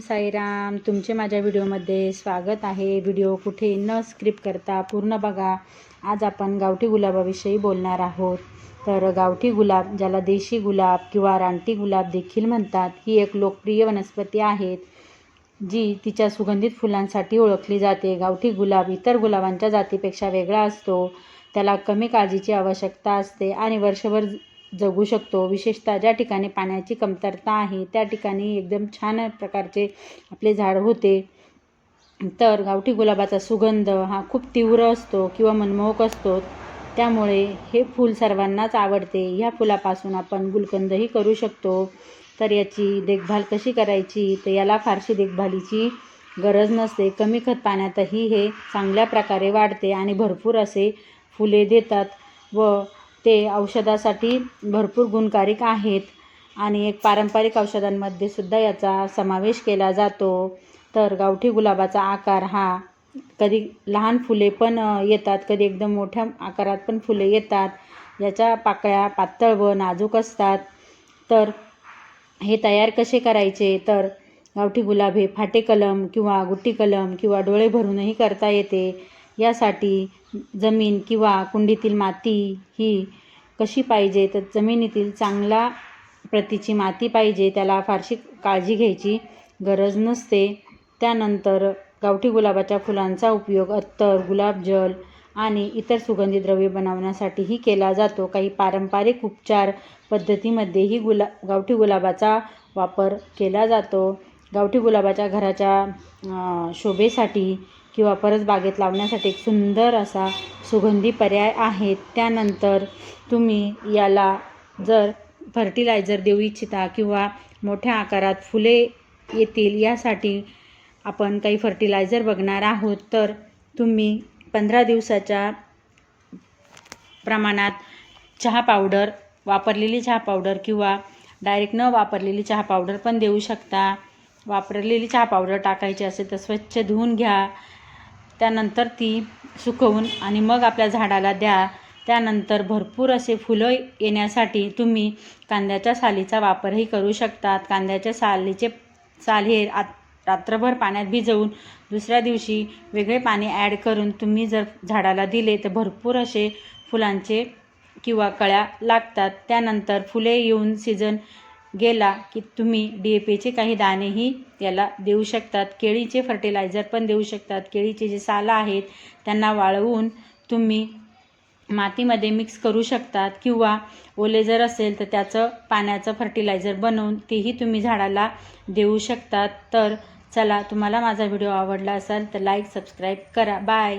साईराम तुमचे माझ्या व्हिडिओमध्ये स्वागत आहे. व्हिडिओ कुठे न स्क्रिप्ट करता पूर्ण बघा. आज आपण गावठी गुलाबाविषयी बोलणार आहोत. तर गावठी गुलाब ज्याला देशी गुलाब किंवा रानटी गुलाब देखील म्हणतात ही एक लोकप्रिय वनस्पती आहे जी तिच्या सुगंधित फुलांसाठी ओळखली जाते. गावठी गुलाब इतर गुलाबांच्या जातीपेक्षा वेगळा असतो. त्याला कमी काळजीची आवश्यकता असते आणि वर्षभर जगू शकतो. विशेषतः ज्या ठिकाणी पाण्याची कमतरता आहे त्या ठिकाणी एकदम छान प्रकारचे आपले झाड होते. तर गावठी गुलाबाचा सुगंध हा खूप तीव्र असतो किंवा मनमोहक असतो. त्यामुळे हे फूल सर्वांनाच आवडते. ह्या फुलापासून आपण गुलकंदही करू शकतो. तर याची देखभाल कशी करायची? तर याला फारशी देखभालीची गरज नसते. कमी खत पाण्यातही हे चांगल्या प्रकारे वाढते आणि भरपूर असे फुले देतात व ते औषधासाठी भरपूर गुणकारिक आहेत. आणि एक पारंपरिक औषधांमध्ये सुद्धा याचा समावेश केला जातो. तर गावठी गुलाबाचा आकार हा कधी लहान फुले पण येतात कधी एकदम मोठ्या आकारात पण फुले येतात. याच्या पाकळ्या पातळ व नाजूक असतात. तर हे तयार कसे करायचे? तर गावठी गुलाब हे फाटे कलम किंवा गुट्टी कलम किंवा डोळे भरूनही करता येते. यासाठी जमीन किंवा कुंडीतील माती ही कशी पाहिजे? तर जमिनीतील चांगला प्रतीची माती पाहिजे त्याला फारशी काळजी घ्यायची गरज नसते. त्यानंतर गावठी गुलाबाच्या फुलांचा उपयोग अत्तर गुलाबजल आणि इतर सुगंधी द्रव्ये बनवण्यासाठीही केला जातो. काही पारंपरिक उपचार पद्धतीमध्येही गुला गावठी गुलाबाचा वापर केला जातो. गावठी गुलाबाच्या घराच्या शोभेसाठी किंवा परसबागेत लावण्यासाठी एक सुंदर असा सुगंधी पर्याय आहे. त्यानंतर तुम्ही याला जर फर्टिलायझर देऊ इच्छिता किंवा मोठ्या आकारात फुले येतील यासाठी आपण काही फर्टिलायझर बघणार आहोत. तर तुम्ही पंधरा दिवसाच्या प्रमाणात चहा पावडर वापरलेली चहा पावडर किंवा डायरेक्ट न वापरलेली चहा पावडर पण देऊ शकता. वापरलेली चहा पावडर टाकायची असेल तर स्वच्छ धुवून घ्या. त्यानंतर ती सुकवून आणि मग आपल्या झाडाला द्या. त्यानंतर भरपूर असे फुलं येण्यासाठी तुम्ही कांद्याच्या सालीचा वापरही करू शकतात. कांद्याच्या सालीचे साल हे आत रात्रभर पाण्यात भिजवून दुसऱ्या दिवशी वेगळे पाणी ॲड करून तुम्ही जर झाडाला दिले तर भरपूर असे फुलांचे किंवा कळ्या लागतात. त्यानंतर फुले येऊन सीझन गेला की तुम्ही डी ए पीचे काही दाणेही त्याला देऊ शकतात. केळीचे फर्टिलायझर पण देऊ शकतात. केळीचे जे सालं आहेत त्यांना वाळवून तुम्ही मातीमध्ये मिक्स करू शकतात किंवा ओले जर असेल तर त्याचं पाण्याचं फर्टिलायझर बनवून तेही तुम्ही झाडाला देऊ शकतात. तर चला तुम्हाला माझा व्हिडिओ आवडला असेल तर लाईक सबस्क्राईब करा. बाय